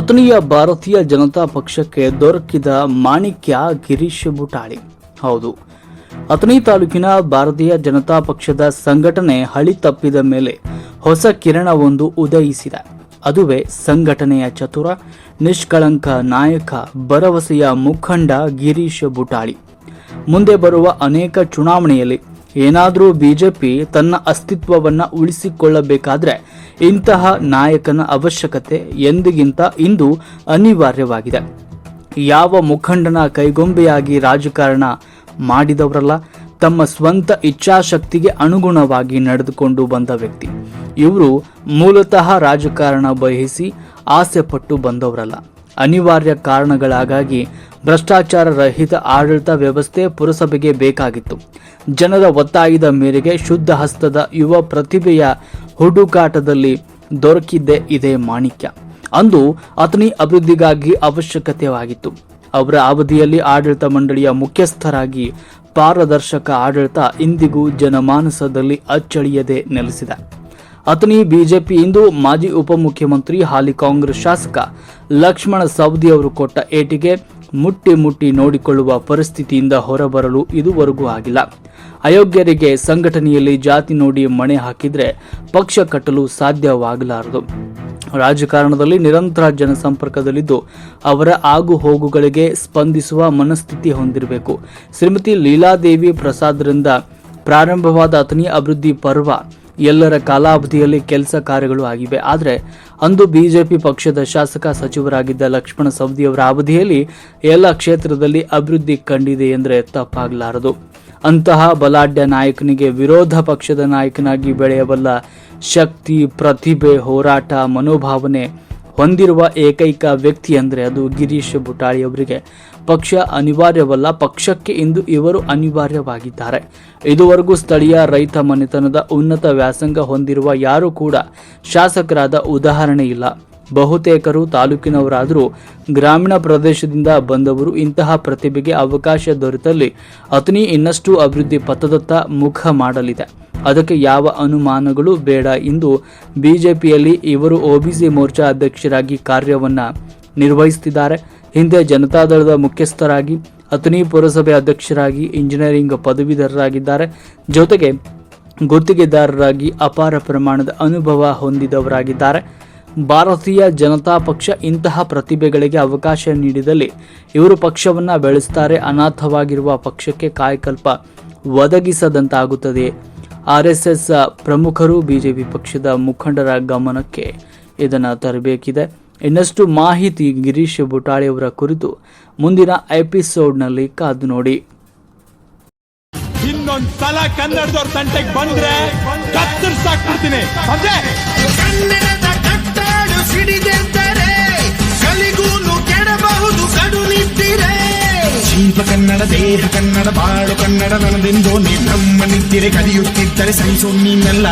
ಅಥಣಿಯ ಭಾರತೀಯ ಜನತಾ ಪಕ್ಷಕ್ಕೆ ದೊರಕಿದ ಮಾಣಿಕ್ಯ ಗಿರೀಶ್ ಬುಟಾಳಿ. ಹೌದು. ಅಥಣಿ ತಾಲೂಕಿನ ಭಾರತೀಯ ಜನತಾ ಪಕ್ಷದ ಸಂಘಟನೆ ಹಳಿ ತಪ್ಪಿದ ಮೇಲೆ ಹೊಸ ಕಿರಣವೊಂದು ಉದಯಿಸಿದೆ. ಅದುವೇ ಸಂಘಟನೆಯ ಚತುರ, ನಿಷ್ಕಳಂಕ ನಾಯಕ, ಭರವಸೆಯ ಮುಖಂಡ ಗಿರೀಶ್ ಬುಟಾಳಿ. ಮುಂದೆ ಬರುವ ಅನೇಕ ಚುನಾವಣೆಯಲ್ಲಿ ಏನಾದರೂ ಬಿಜೆಪಿ ತನ್ನ ಅಸ್ತಿತ್ವವನ್ನು ಉಳಿಸಿಕೊಳ್ಳಬೇಕಾದ್ರೆ ಇಂತಹ ನಾಯಕನ ಅವಶ್ಯಕತೆ ಎಂದಿಗಿಂತ ಇಂದು ಅನಿವಾರ್ಯವಾಗಿದೆ. ಯಾವ ಮುಖಂಡನ ಕೈಗೊಂಬೆಯಾಗಿ ರಾಜಕಾರಣ ಮಾಡಿದವರಲ್ಲ, ತಮ್ಮ ಸ್ವಂತ ಇಚ್ಛಾಶಕ್ತಿಗೆ ಅನುಗುಣವಾಗಿ ನಡೆದುಕೊಂಡು ಬಂದ ವ್ಯಕ್ತಿ. ಇವರು ಮೂಲತಃ ರಾಜಕಾರಣ ಬಯಸಿ ಆಸೆ ಪಟ್ಟು ಬಂದವರಲ್ಲ. ಅನಿವಾರ್ಯ ಕಾರಣಗಳಾಗಾಗಿ ಭ್ರಷ್ಟಾಚಾರ ರಹಿತ ಆಡಳಿತ ವ್ಯವಸ್ಥೆ ಪುರಸಭೆಗೆ ಬೇಕಾಗಿತ್ತು. ಜನರ ಒತ್ತಾಯದ ಮೇರೆಗೆ ಶುದ್ಧ ಹಸ್ತದ ಯುವ ಪ್ರತಿಭೆಯ ಹುಡುಕಾಟದಲ್ಲಿ ದೊರಕಿದ್ದೇ ಇದೇ ಮಾಣಿಕ್ಯ. ಅಂದು ಅತನಿ ಅಭಿವೃದ್ಧಿಗಾಗಿ ಅವಶ್ಯಕತೆವಾಗಿತ್ತು ಅವರ ಅವಧಿಯಲ್ಲಿ ಆಡಳಿತ ಮಂಡಳಿಯ ಮುಖ್ಯಸ್ಥರಾಗಿ ಪಾರದರ್ಶಕ ಆಡಳಿತ ಇಂದಿಗೂ ಜನಮಾನಸದಲ್ಲಿ ಅಚ್ಚಳಿಯದೆ ನೆಲೆಸಿದೆ. ಅತನಿ ಬಿಜೆಪಿ ಇಂದು ಮಾಜಿ ಉಪಮುಖ್ಯಮಂತ್ರಿ ಹಾಲಿ ಕಾಂಗ್ರೆಸ್ ಶಾಸಕ ಲಕ್ಷ್ಮಣ ಸವದಿ ಅವರು ಕೊಟ್ಟ ಏಟಿಗೆ ಮುಟ್ಟಿ ಮುಟ್ಟಿ ನೋಡಿಕೊಳ್ಳುವ ಪರಿಸ್ಥಿತಿಯಿಂದ ಹೊರಬರಲು ಇದುವರೆಗೂ ಆಗಿಲ್ಲ. ಅಯೋಗ್ಯರಿಗೆ ಸಂಘಟನೆಯಲ್ಲಿ ಜಾತಿ ನೋಡಿ ಮಣೆ ಹಾಕಿದ್ರೆ ಪಕ್ಷ ಕಟ್ಟಲು ಸಾಧ್ಯವಾಗಲಾರದು. ರಾಜಕಾರಣದಲ್ಲಿ ನಿರಂತರ ಜನಸಂಪರ್ಕದಲ್ಲಿದ್ದು ಅವರ ಆಗು ಹೋಗುಗಳಿಗೆ ಸ್ಪಂದಿಸುವ ಮನಸ್ಥಿತಿ ಹೊಂದಿರಬೇಕು. ಶ್ರೀಮತಿ ಲೀಲಾದೇವಿ ಪ್ರಸಾದ್ರಿಂದ ಪ್ರಾರಂಭವಾದ ಅಥಣಿ ಅಭಿವೃದ್ಧಿ ಪರ್ವ ಎಲ್ಲರ ಕಾಲಾವಧಿಯಲ್ಲಿ ಕೆಲಸ ಕಾರ್ಯಗಳು ಆಗಿವೆ. ಆದರೆ ಅಂದು ಬಿಜೆಪಿ ಪಕ್ಷದ ಶಾಸಕ ಸಚಿವರಾಗಿದ್ದ ಲಕ್ಷ್ಮಣ ಸವದಿಯವರ ಅವಧಿಯಲ್ಲಿ ಎಲ್ಲ ಕ್ಷೇತ್ರದಲ್ಲಿ ಅಭಿವೃದ್ಧಿ ಕಂಡಿದೆ ಎಂದರೆ ತಪ್ಪಾಗಲಾರದು. ಅಂತಹ ಬಲಾಢ್ಯ ನಾಯಕನಿಗೆ ವಿರೋಧ ಪಕ್ಷದ ನಾಯಕನಾಗಿ ಬೆಳೆಯಬಲ್ಲ ಶಕ್ತಿ, ಪ್ರತಿಭೆ, ಹೋರಾಟ, ಮನೋಭಾವನೆ ಹೊಂದಿರುವ ಏಕೈಕ ವ್ಯಕ್ತಿ ಅಂದರೆ ಅದು ಗಿರೀಶ್ ಬುಟಾಳಿಯವರಿಗೆ ಪಕ್ಷ ಅನಿವಾರ್ಯವಲ್ಲ, ಪಕ್ಷಕ್ಕೆ ಇಂದು ಇವರು ಅನಿವಾರ್ಯವಾಗಿದ್ದಾರೆ. ಇದುವರೆಗೂ ಸ್ಥಳೀಯ ರೈತ ಮನೆತನದ ಉನ್ನತ ವ್ಯಾಸಂಗ ಹೊಂದಿರುವ ಯಾರೂ ಕೂಡ ಶಾಸಕರಾದ ಉದಾಹರಣೆ ಇಲ್ಲ. ಬಹುತೇಕರು ತಾಲೂಕಿನವರಾದರೂ ಗ್ರಾಮೀಣ ಪ್ರದೇಶದಿಂದ ಬಂದವರು ಇಂತಹ ಪ್ರತಿಭೆಗೆ ಅವಕಾಶ ದೊರೆತಲ್ಲಿ ಅತನಿ ಇನ್ನಷ್ಟು ಅಭಿವೃದ್ಧಿ ಪಥದತ್ತ ಮುಖ ಮಾಡಲಿದೆ. ಅದಕ್ಕೆ ಯಾವ ಅನುಮಾನಗಳು ಬೇಡ ಎಂದು ಬಿಜೆಪಿಯಲ್ಲಿ ಇವರು ಒಬಿಸಿ ಮೋರ್ಚಾ ಅಧ್ಯಕ್ಷರಾಗಿ ಕಾರ್ಯವನ್ನು ನಿರ್ವಹಿಸುತ್ತಿದ್ದಾರೆ ಹಿಂದೆ ಜನತಾದಳದ ಮುಖ್ಯಸ್ಥರಾಗಿ, ಅಥಣಿ ಪುರಸಭೆ ಅಧ್ಯಕ್ಷರಾಗಿ, ಇಂಜಿನಿಯರಿಂಗ್ ಪದವೀಧರರಾಗಿದ್ದಾರೆ. ಜೊತೆಗೆ ಗುತ್ತಿಗೆದಾರರಾಗಿ ಅಪಾರ ಪ್ರಮಾಣದ ಅನುಭವ ಹೊಂದಿದವರಾಗಿದ್ದಾರೆ. ಭಾರತೀಯ ಜನತಾ ಪಕ್ಷ ಇಂತಹ ಪ್ರತಿಭೆಗಳಿಗೆ ಅವಕಾಶ ನೀಡಿದಲ್ಲಿ ಇವರು ಪಕ್ಷವನ್ನು ಬೆಳೆಸ್ತಾರೆ, ಅನಾಥವಾಗಿರುವ ಪಕ್ಷಕ್ಕೆ ಕಾಯಕಲ್ಪ ಒದಗಿಸದಂತಾಗುತ್ತದೆ. ಆರ್ ಎಸ್ ಎಸ್ ಪ್ರಮುಖರು ಬಿಜೆಪಿ ಪಕ್ಷದ ಮುಖಂಡರ ಗಮನಕ್ಕೆ ಇದನ್ನು ತರಬೇಕಿದೆ. ಇನ್ನಷ್ಟು ಮಾಹಿತಿ ಗಿರೀಶ್ ಬುಟಾಳಿಯವರ ಕುರಿತು ಮುಂದಿನ ಎಪಿಸೋಡ್ನಲ್ಲಿ ಕಾದು ನೋಡಿ. ಇನ್ನೊಂದ್ ಸಲ ಕನ್ನಡದವ್ರ ತಂಟೆಗೆ ಬಂದ್ರೆ ಕತ್ತರಿಸಾಕ್ಬಿಡ್ತೀನಿ. ಕನ್ನಡ ಬಾಳು ಕನ್ನಡ ನನದೆಂದು ನೀ ನಿಂತಿರೆ ಕಲಿಯುತ್ತಿದ್ದರೆ ಸಹಿಸು ನೀನೆಲ್ಲ